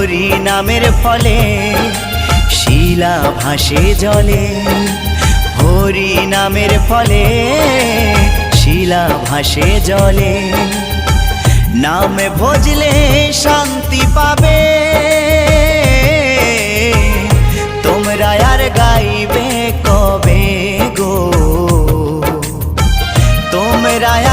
হরি নামের ফলে, শিলা ভাসে জলে। হরি নামের ফলে, শিলা ভাসে জলে। নামে ভজলে শান্তি পাবে। তোমরা আর গাইবে কবে গো? তোমরা